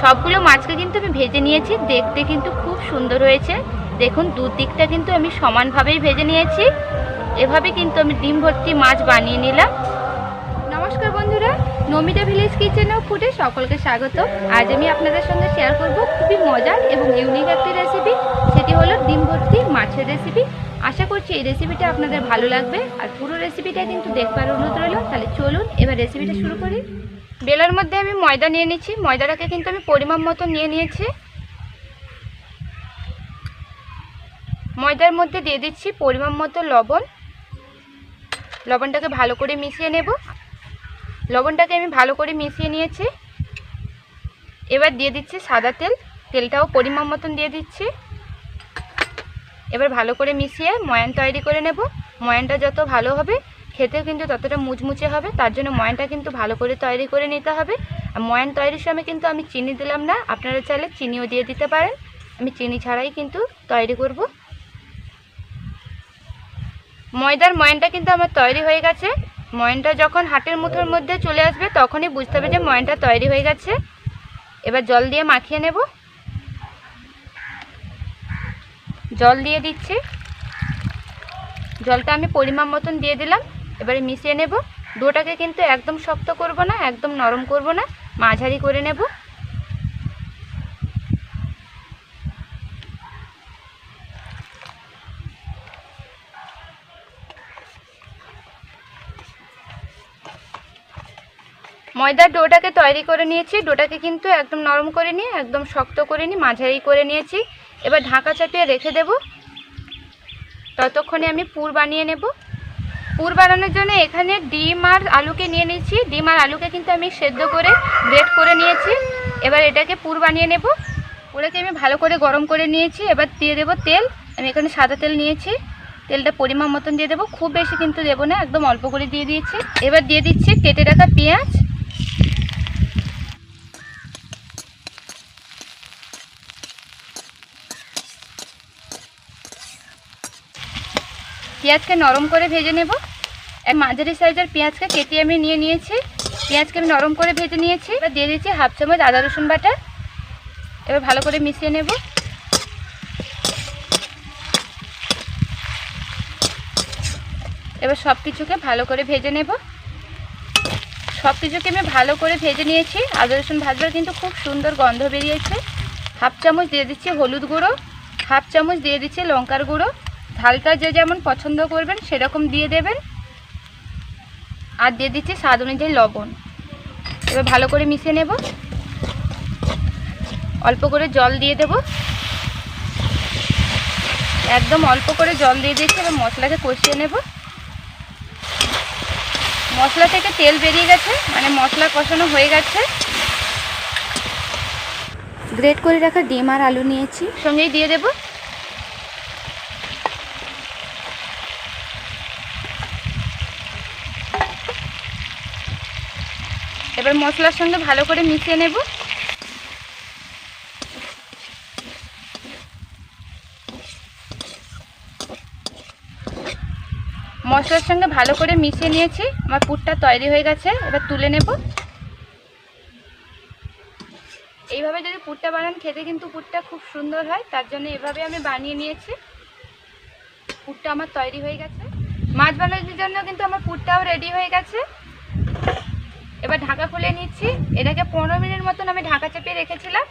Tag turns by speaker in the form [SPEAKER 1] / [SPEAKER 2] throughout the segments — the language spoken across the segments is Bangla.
[SPEAKER 1] সবগুলো মাছকে কিন্তু আমি ভেজে নিয়েছি, দেখতে কিন্তু খুব সুন্দর হয়েছে। দেখুন, দুদিকটা কিন্তু আমি সমানভাবেই ভেজে নিয়েছি। এভাবে কিন্তু আমি ডিম ভর্তি মাছ বানিয়ে নিলাম। নমস্কার বন্ধুরা, নমিতা ভিলেজ কিচেন ও ফুডে সকলকে স্বাগত। আজ আমি আপনাদের সঙ্গে শেয়ার করব খুবই মজার এবং ইউনিক একটি রেসিপি সেটি হলো ডিম ভর্তি মাছের রেসিপি আশা করছি এই রেসিপিটা আপনাদের ভালো লাগবে। আর পুরো রেসিপিটা কিন্তু দেখবার অনুরোধ রইল। তাহলে চলুন, এবার রেসিপিটা শুরু করি। বেলার মধ্যে আমি ময়দা নিয়ে নিচ্ছি। ময়দাটাকে কিন্তু আমি পরিমাণ মতো নিয়ে নিয়েছি। ময়দার মধ্যে দিয়ে দিচ্ছি পরিমাণ মতো লবণ। লবণটাকে ভালো করে মিশিয়ে নেব। লবণটাকে আমি ভালো করে মিশিয়ে নিয়েছি। এবার দিয়ে দিচ্ছি সাদা তেল। তেলটাও পরিমাণ মতন দিয়ে দিচ্ছি। এবার ভালো করে মিশিয়ে ময়ান তৈরি করে নেব। ময়ানটা যত ভালো হবে খেতেও কিন্তু ততটা মুচমুচে হবে, তার জন্য ময়ানটা কিন্তু ভালো করে তৈরি করে নিতে হবে। আর ময়ান তৈরির সময় কিন্তু আমি চিনি দিলাম না, আপনারা চাইলে চিনিও দিয়ে দিতে পারেন। আমি চিনি ছাড়াই কিন্তু তৈরি করব। ময়দার ময়ানটা কিন্তু আমার তৈরি হয়ে গেছে। ময়ানটা যখন হাটের মুঠোর মধ্যে চলে আসবে, তখনই বুঝতে হবে যে ময়ানটা তৈরি হয়ে গেছে। এবার জল দিয়ে মাখিয়ে নেব। জল দিয়ে দিচ্ছি। জলটা আমি পরিমাণ মতন দিয়ে দিলাম। এবারে মিশিয়ে নেব। ডোটাকে কিন্তু একদম শক্ত করব না, একদম নরম করব না, মাঝারি করে নেব। ময়দার ডোটাকে তৈরি করে নিয়েছি, ডোটাকে কিন্তু একদম নরম করে নিয়ে, একদম শক্ত করে নিয়ে, মাঝারি করে নিয়েছি। এবার ঢাকা চাপিয়ে রেখে দেব। ততক্ষণে আমি পুর বানিয়ে নেব। পুর বানানোর জন্য এখানে ডিম আর আলুকে নিয়ে নিয়েছি। ডিম আর আলুকে কিন্তু আমি সেদ্ধ করে গ্রেট করে নিয়েছি। এবার এটাকে পুর বানিয়ে নেব। পুরাকে আমি ভালো করে গরম করে নিয়েছি। এবার দিয়ে দেব তেল। আমি এখানে সাদা তেল নিয়েছি। তেলটা পরিমাণ মতন দিয়ে দেবো। খুব বেশি কিন্তু দেবো না, একদম অল্প করে দিয়ে দিয়েছি। এবার দিয়ে দিচ্ছি কেটে রাখা পেঁয়াজ। পেঁয়াজকে নরম করে ভেজে নেব। এক মাঝারি সাইজের পেঁয়াজকে কেটে আমি নিয়ে নিয়েছি। পেঁয়াজকে আমি নরম করে ভেজে নিয়েছি। এবার দিয়ে দিচ্ছি হাফ চামচ আদা রসুন বাটা। এবার ভালো করে মিশিয়ে নেব। এবার সব কিছুকে ভালো করে ভেজে নেব। সব কিছুকে আমি ভালো করে ভেজে নিয়েছি। আদা রসুন ভাজবার কিন্তু খুব সুন্দর গন্ধ বেরিয়েছে। হাফ চামচ দিয়ে দিচ্ছি হলুদ গুঁড়ো। হাফ চামচ দিয়ে দিচ্ছি লঙ্কার গুঁড়ো। ঝালটা যে যেমন পছন্দ করবেন সেরকম দিয়ে দেবেন। আর দিয়ে দিচ্ছি স্বাদ অনুযায়ী লবণ। এবার ভালো করে মিশিয়ে নেব। অল্প করে জল দিয়ে দেব। একদম অল্প করে জল দিয়ে দিয়েছি এবার মশলাকে কষিয়ে নেব। মশলা থেকে তেল বেরিয়ে গেছে মানে মশলা কষানো হয়ে গেছে। গ্রেট করে রাখা ডিম আর আলু নিয়েছি। সঙ্গেই দিয়ে দেবো। এবার মশলার সঙ্গে ভালো করে মিশিয়ে নেব। মশলার সঙ্গে ভালো করে মিশিয়ে নিয়েছি। আমার পুরটা তৈরি হয়ে গেছে, এবার তুলে নেব। এইভাবে যদি পুরটা বানান, খেতে কিন্তু পুরটা খুব সুন্দর হয়, তার জন্য এভাবে আমি বানিয়ে নিয়েছি। পুরটা আমার তৈরি হয়ে গেছে। মাছ বানানোর জন্য কিন্তু আমার পুরটাও রেডি হয়ে গেছে। এবার ঢাকা খুলে নিচ্ছি। এটাকে পনেরো মিনিট মতন আমি ঢাকা চাপিয়ে রেখেছিলাম।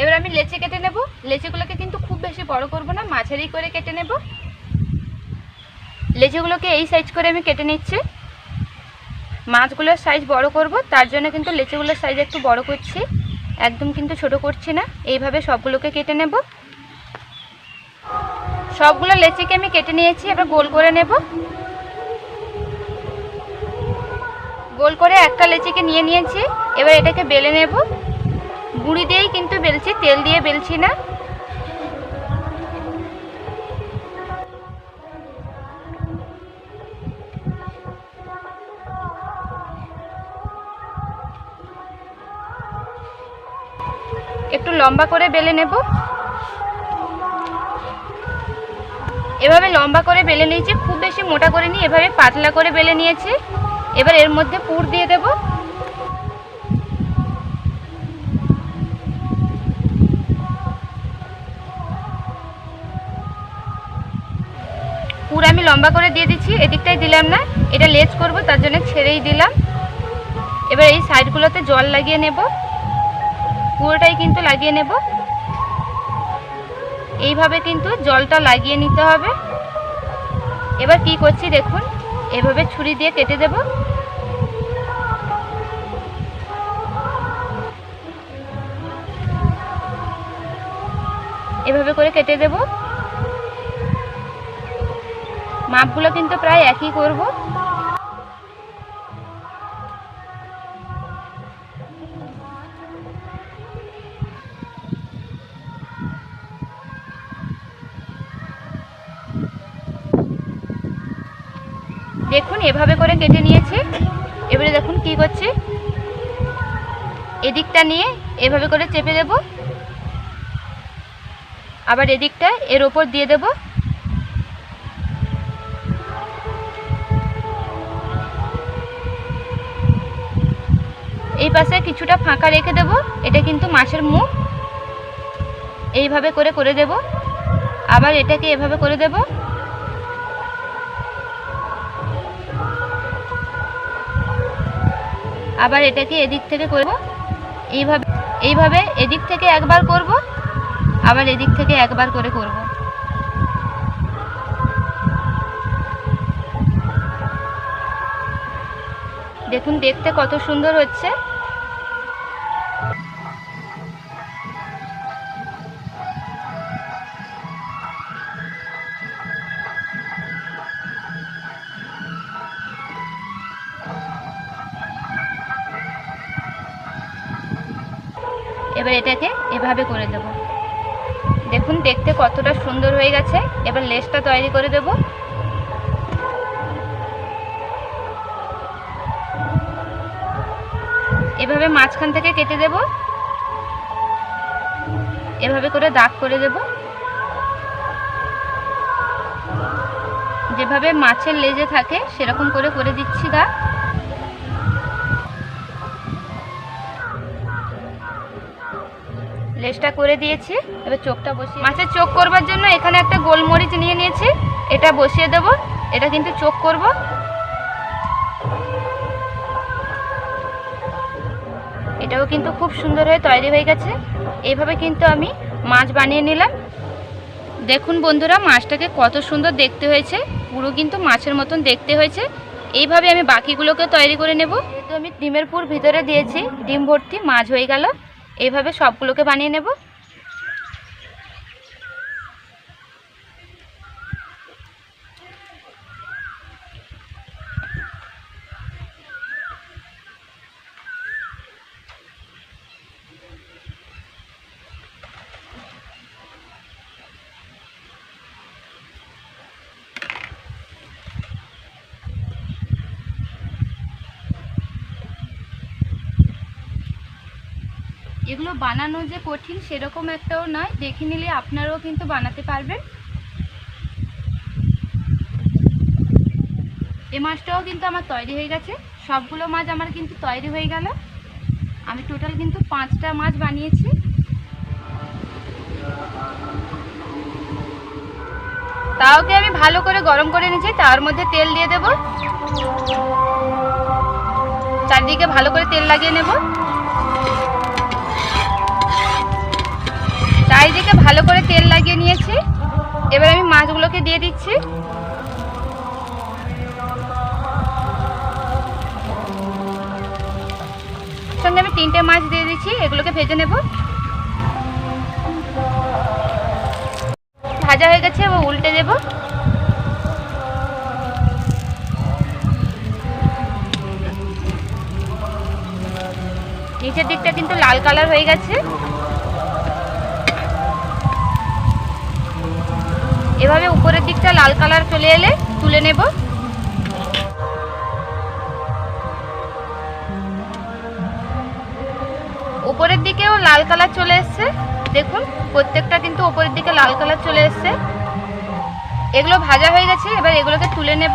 [SPEAKER 1] এবার আমি লেচি কেটে নেব। লেচিগুলোকে কিন্তু খুব বেশি বড় করব না, মাঝারি করে কেটে নেব। লেচিগুলোকে এই সাইজ করে আমি কেটে নিচ্ছি। মাছগুলোর সাইজ বড় করব, তার জন্য কিন্তু লেচিগুলোর সাইজ একটু বড় করছি। একদম কিন্তু ছোট করছি না। এইভাবে সবগুলোকে কেটে নেব। সবগুলো লেচিকে আমি কেটে নিয়েছি, এবার গোল করে নেব। গোল করে একটা লেচিকে নিয়ে নিয়েছি, এবার এটাকে বেলে নেব। গুঁড়ি দিয়েই কিন্তু বেলছি, তেল দিয়ে বেলছি না। একটু লম্বা করে বেলে নেব। এভাবে লম্বা করে বেলে নিয়েছি, খুব বেশি মোটা করে নিই এভাবে পাতলা করে বেলে নিয়েছি। এবার এর মধ্যে পুর দিয়ে দেব। পুর আমি লম্বা করে দিয়ে দিচ্ছি এদিকটাই দিলাম না, এটা লেজ করব, তার জন্য ছেড়েই দিলাম। এবার এই সাইডগুলোতে জল লাগিয়ে নেব। পুরোটাই কিন্তু লাগিয়ে নেব। এইভাবে কিন্তু জলটা লাগিয়ে নিতে হবে। এবার কি করছি দেখুন, এভাবে ছুরি দিয়ে কেটে দেব। এভাবে করে কেটে দেব। মাপগুলো কিন্তু প্রায় একই করব। দেখুন, এভাবে করে কেটে নিয়েছি। এবারে দেখুন কি করছি। এদিকটা নিয়ে এভাবে করে চেপে দেব। আবার এদিকটা এর ওপর দিয়ে দেব। এই পাশে কিছুটা ফাঁকা রেখে দেব। এটা কিন্তু মাছের মুখ। এইভাবে করে করে দেব। আবার এটাকে এভাবে করে দেব। আবার এটাকে এদিক থেকে করব। এইভাবে এইভাবে এদিক থেকে একবার করব, আবার এদিক থেকে একবার করে করব। দেখুন, দেখতে কত সুন্দর হচ্ছে। এটাকে করে দেব। দেখুন, দেখতে কতটা সুন্দর হয়ে গেছে। এবার লেসটা তৈরি করে দেব। এভাবে মাঝখান থেকে কেটে দেব। এভাবে করে দাগ করে দেব। যেভাবে মাছের লেজে থাকে, সেরকম করে করে দিচ্ছি দাগ লেসটা করে দিয়েছি। এবার চোখটা বসিয়ে মাছের চোখ করবার জন্য এখানে একটা গোলমরিচ নিয়ে নিয়েছি। এটা বসিয়ে দেব। এটা কিন্তু চোখ করব। এটাও কিন্তু খুব সুন্দর হয়ে তৈরি হয়ে গেছে। এইভাবে কিন্তু আমি মাছ বানিয়ে নিলাম। দেখুন বন্ধুরা, মাছটাকে কত সুন্দর দেখতে হয়েছে। পুরো কিন্তু মাছের মতন দেখতে হয়েছে। এইভাবে আমি বাকিগুলোকে তৈরি করে নেব। যেহেতু আমি ডিমের পুর ভিতরে দিয়েছি, ডিম ভর্তি মাছ হয়ে গেল। এইভাবে সবগুলোকে বানিয়ে নেব। এগুলো বানানো যে কঠিন সেরকম একটাও নয়। দেখে নিলে আপনারাও কিন্তু বানাতে পারবেন। এ মাছটাও কিন্তু আমার তৈরি হয়ে গেছে। সবগুলো মাছ আমার কিন্তু তৈরি হয়ে গেল। আমি টোটাল কিন্তু পাঁচটা মাছ বানিয়েছি। তাওকে আমি ভালো করে গরম করে নিয়েছি তার মধ্যে তেল দিয়ে দেব। চারদিকে ভালো করে তেল লাগিয়ে নেব। চারিদিকে ভালো করে তেল লাগিয়ে নিয়েছি। এবার আমি মাছগুলোকে দিয়ে দিচ্ছি। সঙ্গে আমি তিনটে মাছ দিয়ে দিচ্ছি, এগুলোকে ভেজে নেব। ভাজা হয়ে গেছে, এবার উল্টে দেব। নিচের দিকটা কিন্তু লাল কালার হয়ে গেছে। এভাবে উপরের দিকটা লাল কালার চলে এলে তুলে নেব। উপরের দিকেও লাল কালার চলে এসছে। দেখুন, প্রত্যেকটা কিন্তু উপরের দিকে লাল কালার চলে এসছে। এগুলো ভাজা হয়ে গেছে, এবার এগুলোকে তুলে নেব।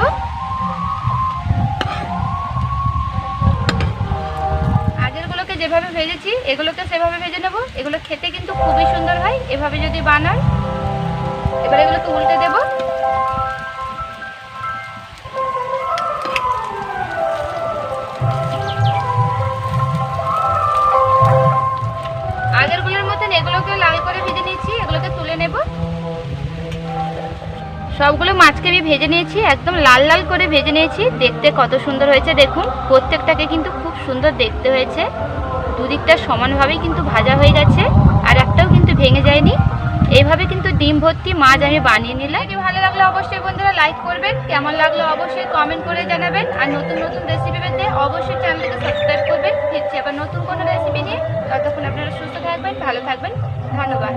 [SPEAKER 1] আগেরগুলোকে যেভাবে ভেজেছি, এগুলোকে সেভাবে ভেজে নেব। এগুলো খেতে কিন্তু খুবই সুন্দর হয়, এভাবে যদি বানান। এবার এগুলোকে উল্টে দেব। আগেরগুলোর মতন এগুলোকে লাল করে ভেজে নিয়েছি, এগুলোকে তুলে নেব। সবগুলো মাছকে আমি ভেজে নিয়েছি, একদম লাল লাল করে ভেজে নিয়েছি। দেখতে কত সুন্দর হয়েছে, দেখুন। প্রত্যেকটাকে কিন্তু খুব সুন্দর দেখতে হয়েছে। দুদিকটা সমানভাবেই কিন্তু ভাজা হয়ে গেছে, আর একটাও কিন্তু ভেঙে যায়নি। এইভাবে কিন্তু ডিম ভর্তি মাছ আমি বানিয়ে নিলাম। যদি ভালো লাগলে অবশ্যই বন্ধুরা লাইক করবেন। কেমন লাগল অবশ্যই কমেন্ট করে জানাবেন। আর নতুন নতুন রেসিপি পেতে অবশ্যই চ্যানেলটাকে সাবস্ক্রাইব করবেন। ফিরছি আবার নতুন কোনো রেসিপি নিয়ে। ততক্ষণ আপনারা সুস্থ থাকবেন, ভালো থাকবেন। ধন্যবাদ।